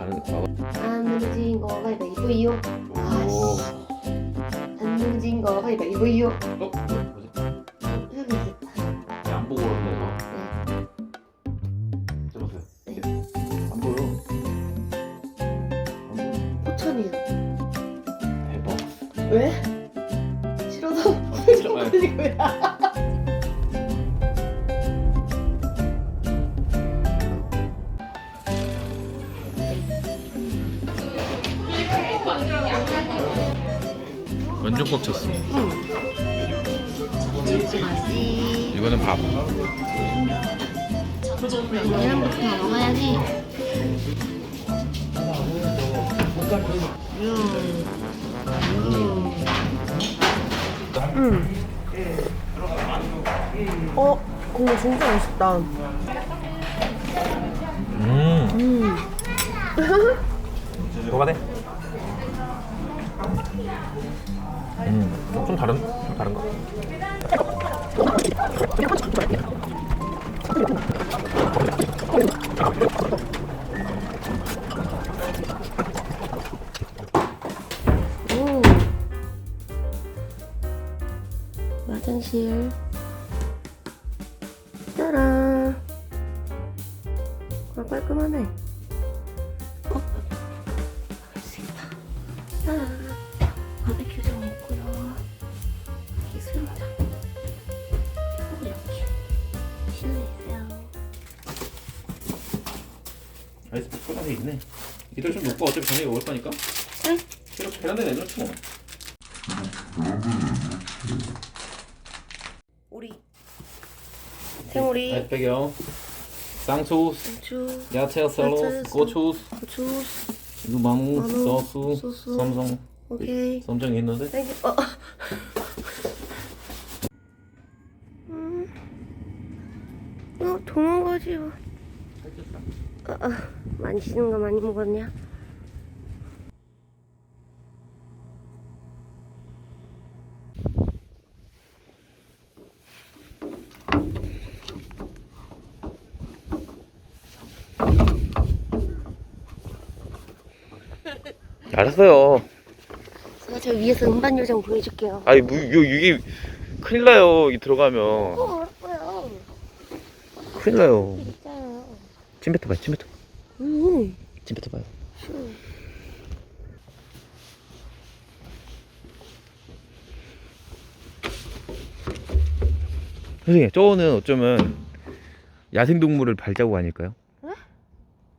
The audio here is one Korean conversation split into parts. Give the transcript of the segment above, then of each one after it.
가는 거? 안 늦은 거 가위바위보요. 오. 안 늦은 거 가위바위보요. 어? 음. 어, 근데 진짜 맛있다. 음. 음. 뭐가 돼? 음. 좀 다른? 좀 다른가? 쏟아져 있네. 이들 좀 놓고 어차피 저녁에 먹을 거니까. 응. 이렇게 베란다에 내놓지 뭐. 오리. 생오리. 아이스 배경. 쌍소스, 고추. 야채 샐러드, 고추, 고추. 이거 마무, 소스, 소스. 삼성. 오케이. 삼성이 있는데? 땡큐. 어. 음. 어, 도망가지요. 어, 어, 맛있는 거 많이 먹었냐? 알았어요. 제가 저 위에서 음반 요정 보여줄게요. 아니 뭐 이거 이게 큰일 나요. 이 들어가면 어, 알았어요. 큰일 나요. 있잖아요. 침 뱉어봐요. 침 뱉어. 음. 침 뱉어봐요. 선생님, 저거는 어쩌면 야생동물을 발자국 아닐까요? 네?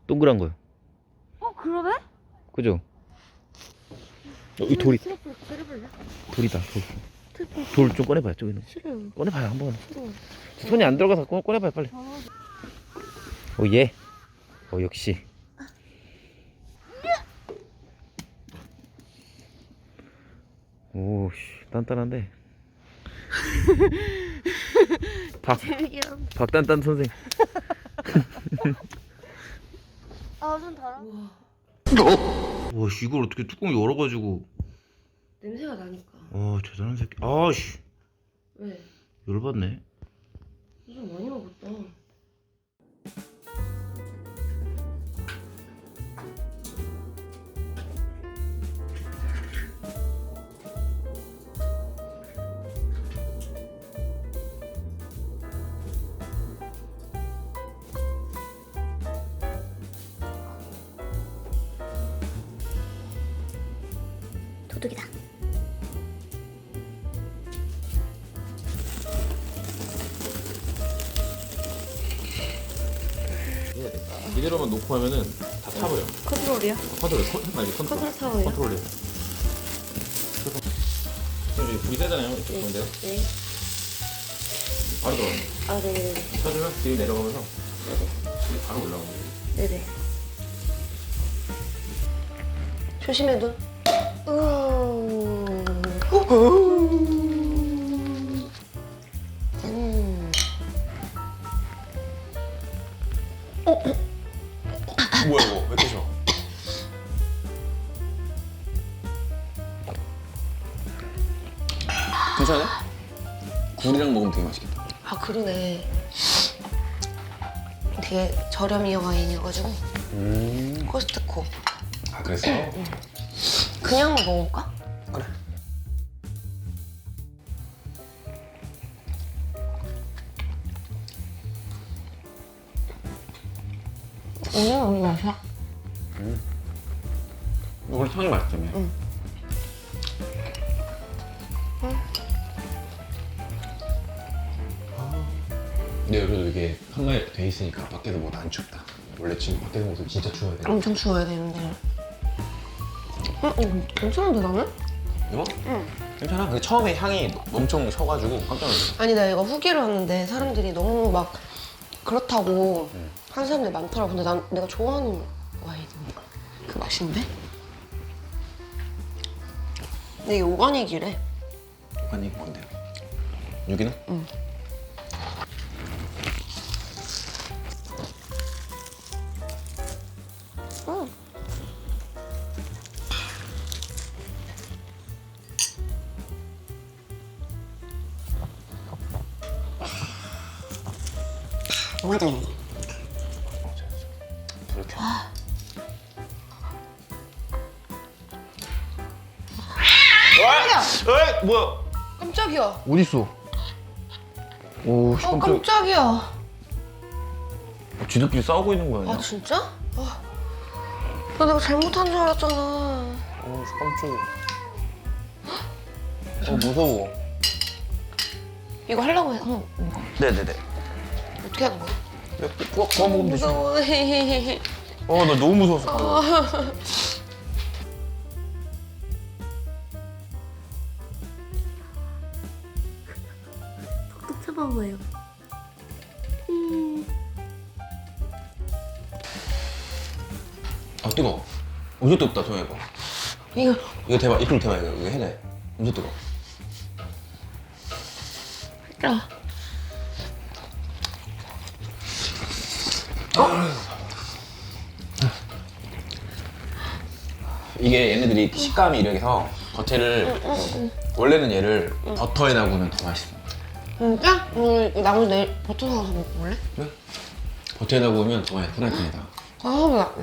동그란 거요. 어, 그러네? 그죠? 어, 이 돌이 트러플? 돌이다. 돌. 트러플 돌 좀 꺼내봐요. 저기 는 싫어요. 꺼내봐요 한번. 싫어. 손이 안 들어가서 꺼, 꺼내봐요 빨리. 아, 오 예. 어 역시. 오 씨 단단한데. 박. 박단단 선생. 아, 좀 달아. 와 씨, 이걸 어떻게 뚜껑 열어가지고. 냄새가 나니까. 와 대단한 새끼. 아 씨 왜? 열받네. 좀 많이 먹었다. 도둑이다. 이대로만 놓고 하면은 다 타버려. 컨트롤이야? 컨트롤 컨 아니 컨트롤. 컨트롤 타워예요? 컨트롤이. 지금 불이 세잖아요. 이쪽 네. 가운데. 네. 바로 들어. 아, 네네네. 쳐주면 뒤에 내려가면서 이게 바로 거예요. 네네. 조심해, 눈. 뭐야 이거 왜 깨져? 괜찮아? 굴이랑 먹으면 되게 맛있겠다. 아 그러네. 되게 저렴이 와인이어가지고 음. 코스트코. 아 그랬어? 그냥 먹어볼까? 밖에서 먹어도 안 춥다. 원래 지금 밖에서 먹어도 진짜 추워야 돼. 엄청 추워야 되는데. 어, 어, 괜찮은데 나는? 이거? 응. 괜찮아. 근데 처음에 향이 엄청 셔가지고 깜짝 놀랐어. 아니 나 이거 후기로 왔는데 사람들이 너무 막 그렇다고 하는 사람들이 많더라고. 근데 난 내가 좋아하는 와인인데 그 맛인데? 근데 이게 오가닉이래. 아니 뭔데요? 응. 응. 뭐가 돼? 그렇게. 에이 뭐야? 깜짝이야. 어디 있어? 오, 씨, 어 깜짝. 깜짝이야. 지들끼리 싸우고 있는 거야. 아 진짜? 아, 나 내가 잘못한 줄 알았잖아. 어, 깜짝이야. 어, 무서워. 이거 하려고 해. 한번 먹어. 네네네. 어떻게 하는 거야? 구워, 구워 먹으면 되지. 무서워. 어, 나 너무 무서웠어. 톡톡 쳐봐봐요. 아, 뜨거워. 엄청 뜨겁다, 저 이거. 이거 이거 대박, 이걸로 대박, 이거. 이거 돼. 엄청 뜨거워. 야. 이게 얘네들이 식감이 이래서 겉에를 원래는 얘를 버터에다구면 더 맛있어. 진짜? 오늘 이 나머지 내일 버터 사서 먹을래? 버터에다 구우면 더 맛있어. 프라이팬에다. 아, 해보자.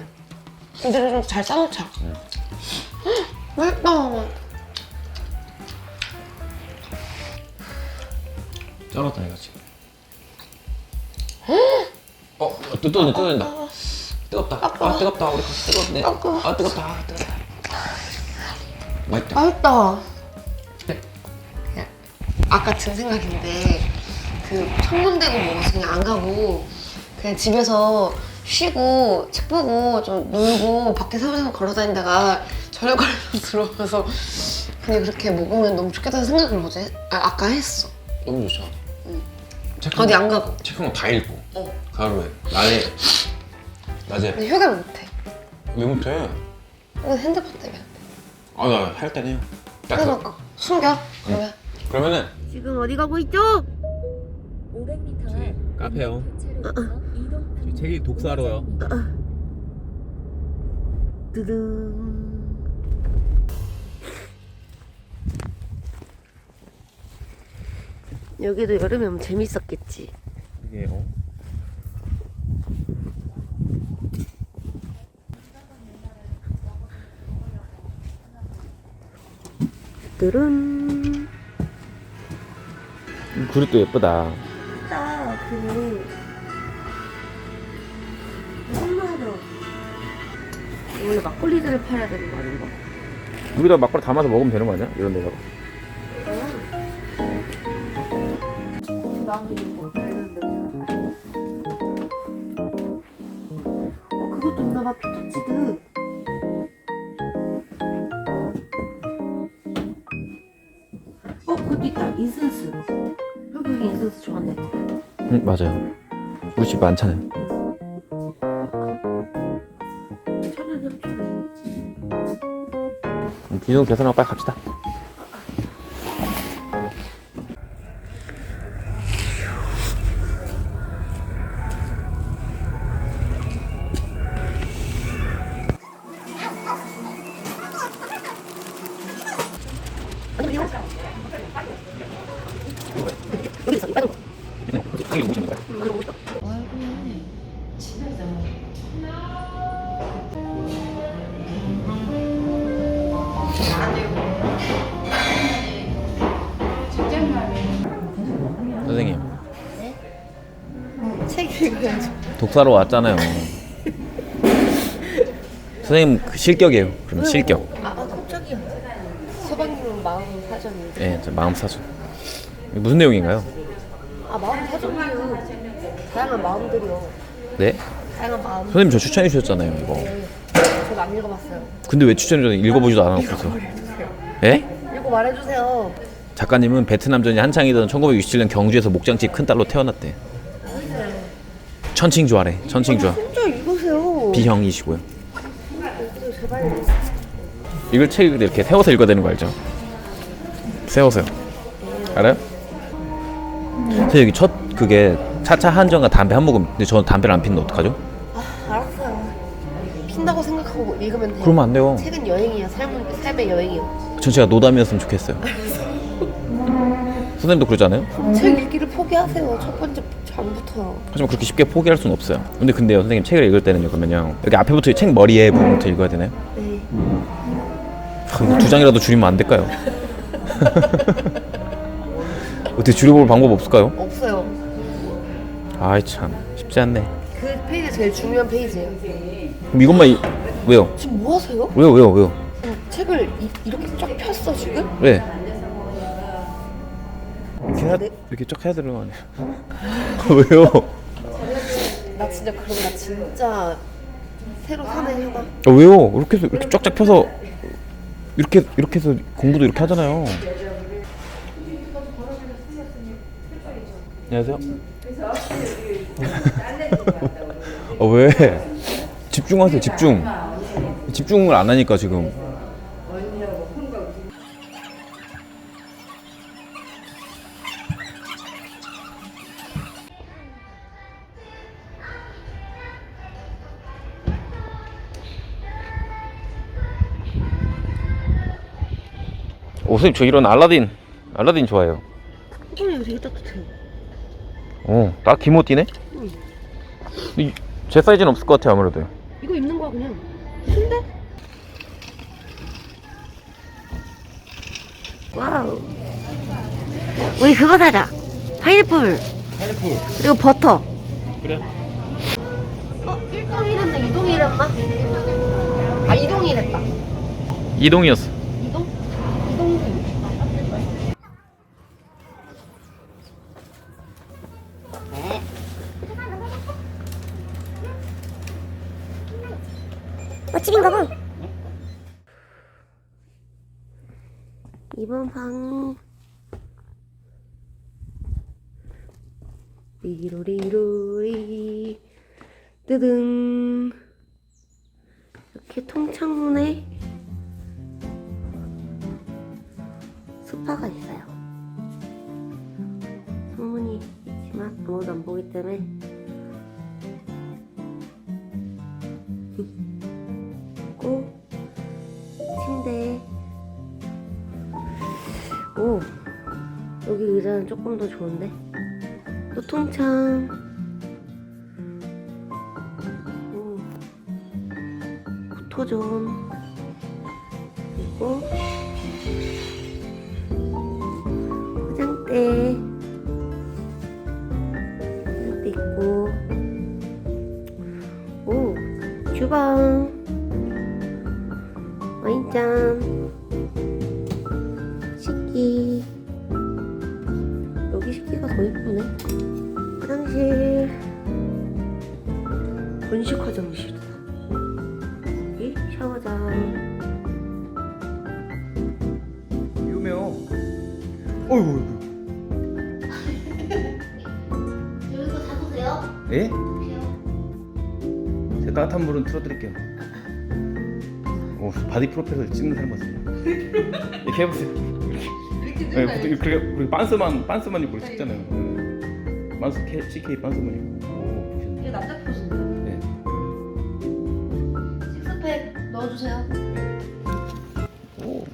이들을 좀잘 싸놓자. 헉, 맛있다. 쩔었다 이거 지금. 어, 또 떠온다, 떠온다. 뜨겁다. 아, 뜨겁다. 우리 같이 뜨겁네. 아, 뜨겁다. 아, 뜨겁다. 맛있다. 맛있다. 아까 든 생각인데 그 천문대고 먹어서 그냥 안 가고 그냥 집에서 쉬고 책 보고 좀 놀고 밖에 사무실 걸어다니다가 저녁 걸려서 들어와서 그냥 그렇게 먹으면 너무 좋겠다는 생각을 어제 아, 아까 했어. 너무 좋죠. 응. 책 어디 안 가고. 책한 권다 읽고. 어. 하루에. 낮에. 낮에. 근데 휴가 못해. 왜 못해? 이거 핸드폰 때문에. 아, 나 할 때는 해요. 딱 그, 그래서 숨겨. 그러면. 그러면은 지금 어디 가고 있죠? 500m 앞 카페요. 교차로에서 이동 책이 독서하러요. 드릉. 여기도 여름에 오면 재밌었겠지. 이게 어? 드릉. 그릇도 예쁘다. 딱 그. 한마로. 원래 막걸리들을 팔아야 되는 거 아닌가? 여기다 막걸리 담아서 먹으면 되는 거 아니야? 이런 데다가. 나도 이거 있나봐, 피터치드. 어, 그것도 있다, 인센스. 여기 인센스 좋아하네. 응 맞아요. 우리 집 많잖아요. 비용 계산하고 빨리 갑시다. 독사로 왔잖아요. 선생님 그 실격이에요. 그러면 실격. 아, 아 깜짝이야. 소방님 마음 사전인데. 예, 저 마음. 이게 무슨 내용인가요? 아 마음 사전이요. 다양한 마음들이요. 네? 다양한 마음. 선생님 저 추천해 주셨잖아요, 이거. 저도 안 읽어봤어요. 근데 왜 추천해 줬는데 읽어보지도 않았어요? 예? 읽고 말해주세요. 작가님은 베트남전이 한창이던 1967년 경주에서 목장집 큰 딸로 태어났대. 천칭주아래, 천칭주아. 혼자 읽으세요. 비형이시고요. 제발. 읽을 책을 이렇게 세워서 읽어야 되는 거 알죠? 세워서요. 알아요? 선생님 여기 첫 그게 차차 한정과 담배 한 모금. 근데 저는 담배를 안 피는데 어떡하죠? 아 알았어요. 핀다고 생각하고 읽으면 돼요. 그러면 안 돼요. 책은 여행이야. 삶은 삶의 여행이요. 전 제가 노담이었으면 좋겠어요. 선생님도 그러잖아요. 책 읽기를 포기하세요. 첫 번째 장부터. 하지만 그렇게 쉽게 포기할 수는 없어요. 근데 근데요, 선생님 책을 읽을 때는요, 그러면요 여기 앞에부터 책 머리에 부분부터 읽어야 되나요? 네. 하, 이거 두 장이라도 줄이면 안 될까요? 어떻게 줄여볼 방법 없을까요? 없어요. 아이 참 쉽지 않네. 그 페이지 제일 중요한 페이지예요. 그럼 이것만 이, 왜요? 지금 뭐 하세요? 왜요? 왜요? 왜요? 책을 이, 이렇게 쫙 폈어 지금? 왜? 이렇게 해야 네. 이렇게 쫙 해야 되는 거 아니에요? 왜요? 나 진짜 그럼 나 진짜 새로 사는 휴가. 아, 왜요? 이렇게 해서 이렇게 쫙쫙 펴서 이렇게 이렇게 해서 공부도 이렇게 하잖아요. 안녕하세요. 아 왜? 집중하세요. 집중. 집중을 안 하니까 지금. 선생님 저 이런 알라딘 알라딘 좋아해요. 이거 되게 따뜻해요. 어, 딱 기모띠네? 이- 제 사이즈는 없을 것 같아요, 아무래도. 이거 입는 거야 그냥. 근데? 와우. 우리 그거 사자. 파인애플. 파인애플. 그리고 버터. 그래? 어, 1동이랬나 2동이랬나? 아 2동이랬다. 이동이었어. 2동? 2동. 멋집인 거고. 이번 방. 리로리로리 뜨등 이렇게 통창문에 소파가 있어요. 창문이 있지만 아무도 안 보기 때문에 조금 더 좋은데? 또 통창. 오. 포토존 그리고 화장실 건식 화장실이다 여기 샤워장 위험해요. 어이구, 여기서 잡으세요. 예? 제 따뜻한 물은 틀어드릴게요. 오, 바디 프로필을 찍는 사람 같습니다. 이렇게 해보세요. 이렇게 네, 보통 이렇게 그리고 빤스만 빤스만 입고 찍잖아요. 네. 빤스 K, CK 빤스만 입고. 오, 보시네. 이게 남자 표정인데 네. 식스팩 넣어주세요 오.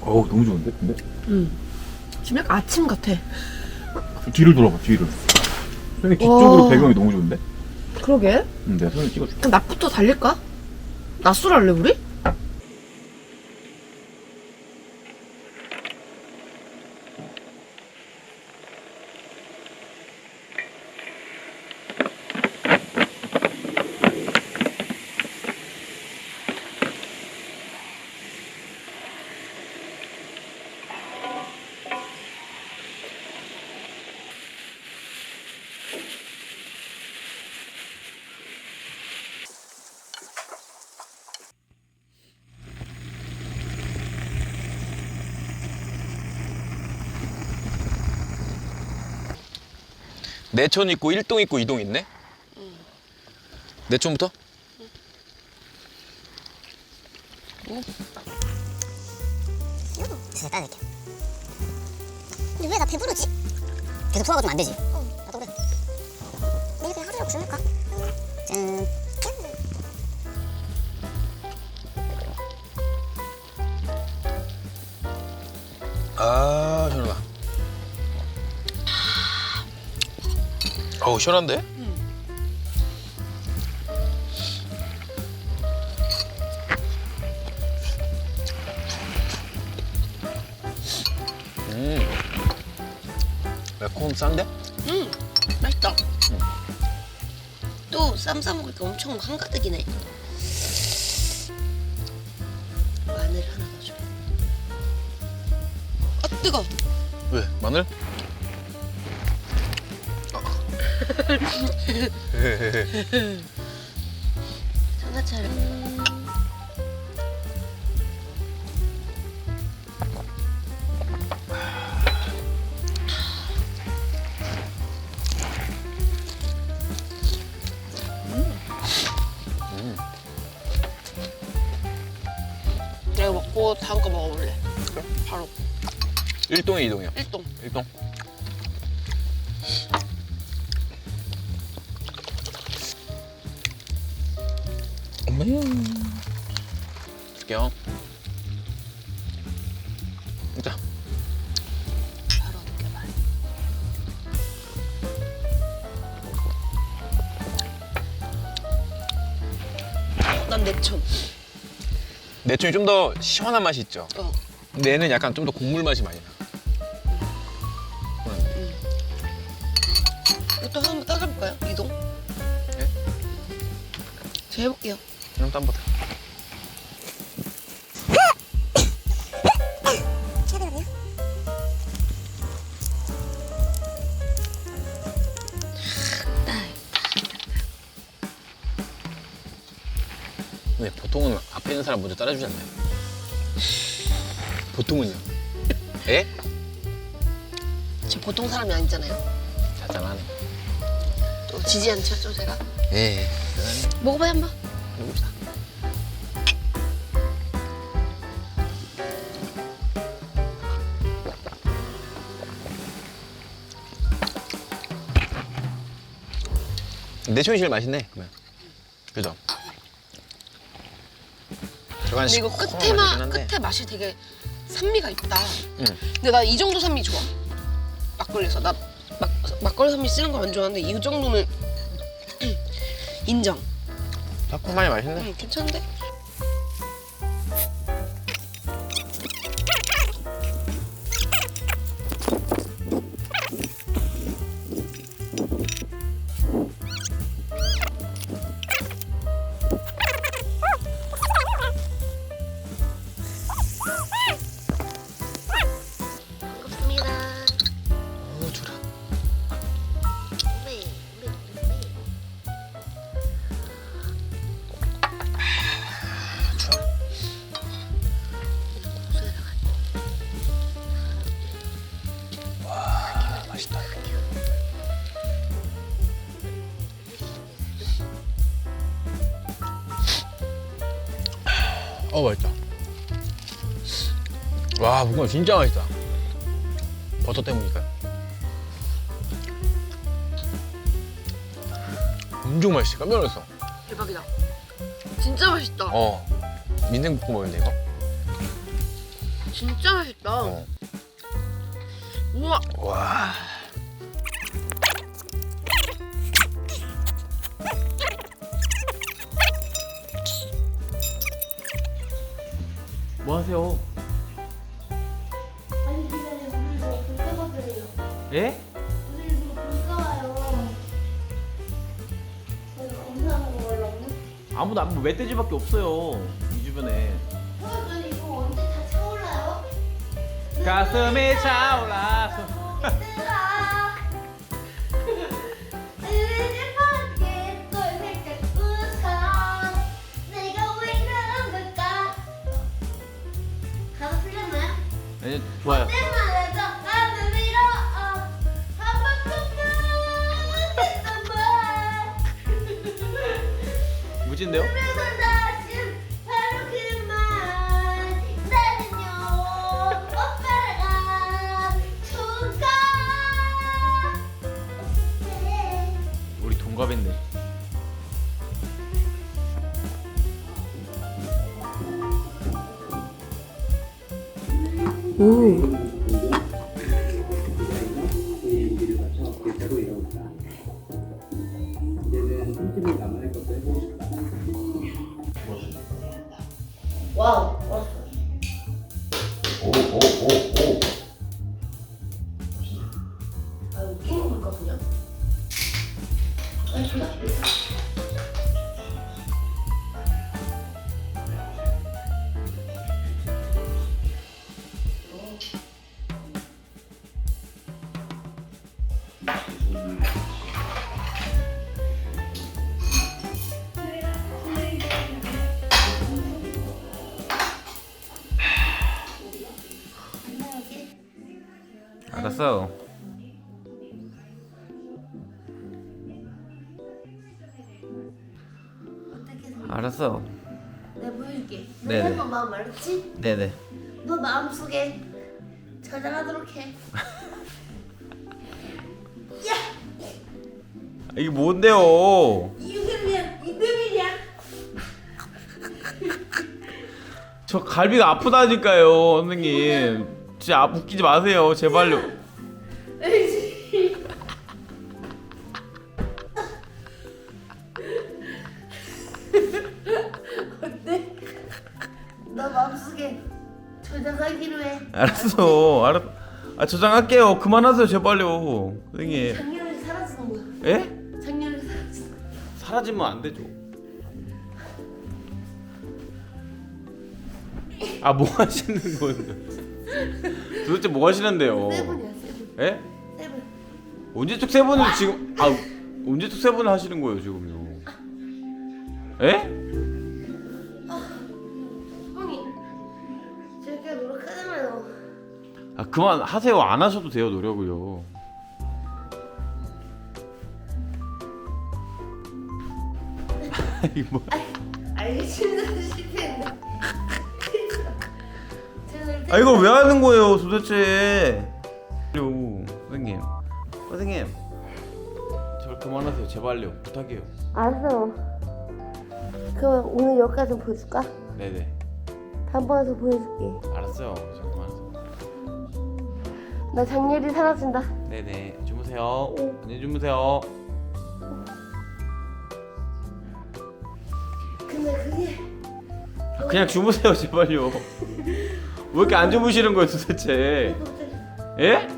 어우 너무 좋은데 근데 지금 약간 아침 같아. 뒤를 돌아봐 뒤를 선생님 뒤쪽으로 와. 배경이 너무 좋은데 그러게. 응, 내가 손을 찍어줄게 그럼 낮부터 달릴까? 낮술 할래 우리? 내촌 있고 일동 있고 이동 있네? 내촌부터? 진짜 따낼게. 근데 왜 나 배부르지? 계속 소화가 좀 안 되지? 시원한데? 음 매콤 싼데? 응. 맛있다. 또 쌈 싸먹으니까 엄청 한가득이네. 마늘 하나 넣어줘. 아 뜨거. 왜? 마늘? 장사차려. 내가 먹고 다음 거 먹어볼래. 바로 일동에 이동이요 일동. 일동 엄마야 줄게요 자. 난 내촌. 내촌이 좀 더 시원한 맛이 있죠 어. 근데 얘는 약간 좀 더 국물 맛이 많이 나 이것도 한번 따라볼까요? 이동? 네? 제가 해볼게요. 해야 되거든요. 왜 보통은 앞에 있는 사람 먼저 따라주지 않나요? 보통은요? 에? 제 보통 사람이 아니잖아요. 자장하네 또 지지 않죠, 또 제가? 에 먹어봐요 한번. 해봅시다 내촌이 제일 맛있네 그러면 그죠? 저건 근데 이거 끝에만. 끝에 맛이 되게 산미가 있다. 응. 근데 나 이 정도 산미 좋아. 막걸리에서 나 막, 막걸리 산미 쓰는 거 안 좋아하는데 이 정도는 인정. 새콤하니 맛있네 응, 괜찮은데? 맛있다 어 맛있다 와 묵은 진짜 맛있다 버터 때문일까요? 엄청 맛있어 깜짝 놀랐어 대박이다. 진짜 맛있다. 어 민생국밥인데 이거? 진짜 맛있다. 어. 우와. 와. 뭐 하세요? 아니 기다려 우리 이거 볼 거거든요. 예? 우리 이거 볼 거예요. 저희 검사하는 거 원래 아무도 안 멧돼지밖에 없어요 이 주변에. 형 이거 언제 다 차올라요? 가슴이 차올라 말 무진데요? 우리 동갑인데 와 알았어 알았어. 내가 보여줄게. 네네. 내가 한번 마음 알았지? 네네. 너 마음 속에 저장하도록 해. 이게 뭔데요? 이금이야. 이금이냐 저 갈비가 아프다니까요 선생님. 진짜 아, 웃기지 마세요 제발요 너 마음속에 저장하기로 해. 알았어. 알았 아 저장할게요. 그만하세요 제발요 선생님. 작년에 사라지는 거야. 예? 작년에 사라지는 거야 사라지면 안 되죠. 아 뭐 하시는 거예요? 도대체 뭐 하시는데요? 세븐이야 세븐. 예? 세븐. 언제적 세 번을 지금 아 언제적 세 번을 하시는 거예요 지금요? 예? 아 그만 하세요. 안 하셔도 돼요 노력을요. 이 뭐. 알겠습니다. 실패했네. 아 이걸 왜 하는 거예요 도대체? 요 선생님. 선생님. 저를 그만하세요. 제발요. 부탁해요. 알았어. 그럼 오늘 여기까지 보여줄까? 네네. 다음번에 더 보여줄게. 알았어요 나 장렬히 사라진다 네네 주무세요 응. 안녕히 주무세요 근데 그게 아, 그냥 주무세요 제발요 왜 이렇게 안 주무시는 거예요 도대체 예?